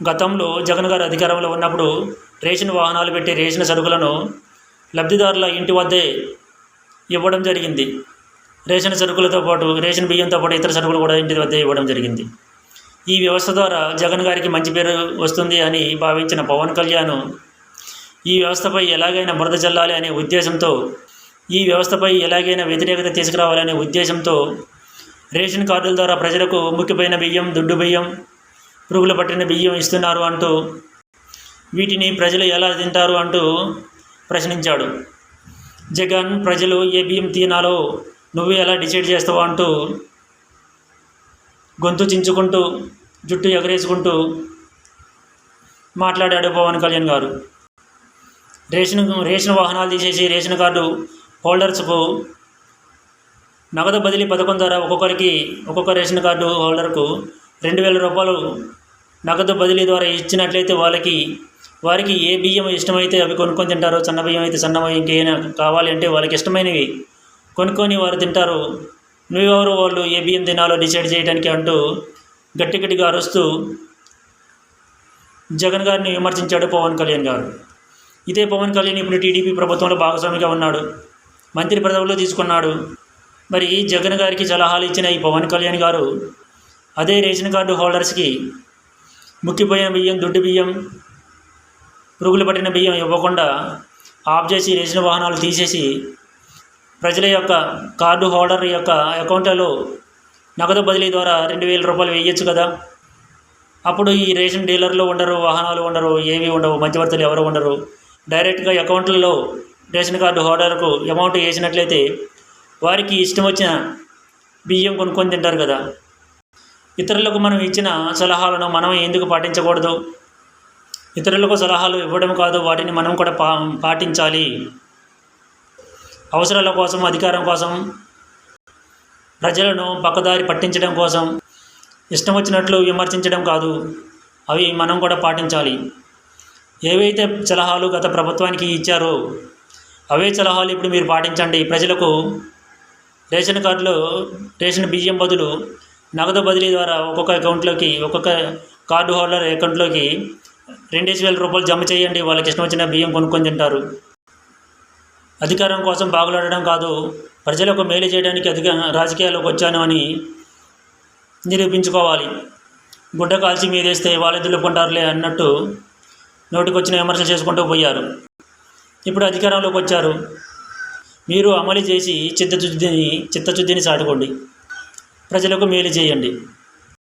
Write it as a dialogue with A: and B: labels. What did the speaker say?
A: గతంలో జగన్ గారు అధికారంలో ఉన్నప్పుడు రేషన్ వాహనాలు పెట్టి రేషన్ సరుకులను లబ్ధిదారుల ఇంటి వద్దే ఇవ్వడం జరిగింది. రేషన్ సరుకులతో పాటు రేషన్ బియ్యంతో పాటు ఇతర సరుకులు కూడా ఇంటి వద్దే ఇవ్వడం జరిగింది. ఈ వ్యవస్థ ద్వారా జగన్ గారికి మంచి పేరు వస్తుంది అని భావించిన పవన్ కళ్యాణ్ ఈ వ్యవస్థపై ఎలాగైనా బురద చల్లాలి అనే ఉద్దేశంతో ఈ వ్యవస్థపై ఎలాగైనా వ్యతిరేకత తీసుకురావాలనే ఉద్దేశంతో రేషన్ కార్డుల ద్వారా ప్రజలకు ముఖ్యమైన బియ్యం దుడ్డు బియ్యం పురుగులు పట్టిన బియ్యం ఇస్తున్నారు అంటూ వీటిని ప్రజలు ఎలా తింటారు అంటూ ప్రశ్నించాడు. జగన్ ప్రజలు ఏ బియ్యం తినాలో నువ్వు ఎలా డిసైడ్ చేస్తావు అంటూ గొంతు చించుకుంటూ జుట్టు ఎగరేసుకుంటూ మాట్లాడాడు పవన్ కళ్యాణ్ గారు. రేషన్ రేషన్ వాహనాలు తీసేసి రేషన్ కార్డు హోల్డర్స్కు నగదు బదిలీ పథకం ద్వారా ఒక్కొక్కరికి ఒక్కొక్క రేషన్ కార్డు హోల్డర్కు రెండు వేల రూపాయలు నగదు బదిలీ ద్వారా ఇచ్చినట్లయితే వాళ్ళకి వారికి ఏ బియ్యం ఇష్టమైతే అవి కొనుక్కొని తింటారో సన్న బియ్యం అయితే సన్న బియ్యం ఇంకేమైనా కావాలి అంటే వాళ్ళకి ఇష్టమైనవి కొనుక్కొని వారు తింటారు. నువ్వెవరు వాళ్ళు ఏ బియ్యం తినాలో డిసైడ్ చేయడానికి అంటూ గట్టి గట్టిగా అరుస్తూ జగన్ గారిని విమర్శించాడు పవన్ కళ్యాణ్ గారు. ఇదే పవన్ కళ్యాణ్ ఇప్పుడు టీడీపీ ప్రభుత్వంలో భాగస్వామిగా ఉన్నాడు. మంత్రి పదవిలో తీసుకున్నాడు. మరి జగన్ గారికి సలహాలు ఇచ్చిన ఈ పవన్ కళ్యాణ్ గారు అదే రేషన్ కార్డు హోల్డర్స్కి ముక్కిపోయిన బియ్యం దుడ్డు బియ్యం పురుగులు పట్టిన బియ్యం ఇవ్వకుండా ఆఫ్ చేసి రేషన్ వాహనాలు తీసేసి ప్రజల యొక్క కార్డు హోల్డర్ యొక్క అకౌంట్లలో నగదు బదిలీ ద్వారా రెండు వేల రూపాయలు వేయచ్చు కదా. అప్పుడు ఈ రేషన్ డీలర్లు ఉండరు వాహనాలు ఉండరు ఏవి ఉండవు మధ్యవర్తులు ఎవరు ఉండరు. డైరెక్ట్గా అకౌంట్లలో రేషన్ కార్డు హోల్డర్కు అమౌంట్ వేసినట్లయితే వారికి ఇష్టం వచ్చిన బియ్యం కొనుక్కొని తింటారు కదా. ఇతరులకు మనం ఇచ్చిన సలహాలను మనం ఎందుకు పాటించకూడదు? ఇతరులకు సలహాలు ఇవ్వడం కాదు వాటిని మనం కూడా పా పాటించాలి. అవసరాల కోసం అధికారం కోసం ప్రజలను పక్కదారి పట్టించడం కోసం ఇష్టం వచ్చినట్లు విమర్శించడం కాదు అవి మనం కూడా పాటించాలి. ఏవైతే సలహాలు గత ప్రభుత్వానికి ఇచ్చారో అవే సలహాలు ఇప్పుడు మీరు పాటించండి. ప్రజలకు రేషన్ కార్డులో రేషన్ బియ్యం బదులు నగదు బదిలీ ద్వారా ఒక్కొక్క అకౌంట్లోకి ఒక్కొక్క కార్డు హోల్డర్ అకౌంట్లోకి రెండేసి వేల రూపాయలు జమ చేయండి. వాళ్ళకి ఇష్టం వచ్చిన బియ్యం కొనుక్కొని తింటారు. అధికారం కోసం బాగులాడడం కాదు ప్రజలకు మేలు చేయడానికి అధిక రాజకీయాల్లోకి వచ్చాను అని నిరూపించుకోవాలి. గుడ్డ కాల్చి మీదేస్తే వాళ్ళే దులుపుకుంటారులే అన్నట్టు నోటికొచ్చిన విమర్శలు చేసుకుంటూ పోయారు. ఇప్పుడు అధికారంలోకి వచ్చారు. మీరు అమలు చేసి చిత్తశుద్ధిని చిత్తశుద్ధిని సాటుకోండి ప్రజలకు మేలు చేయండి.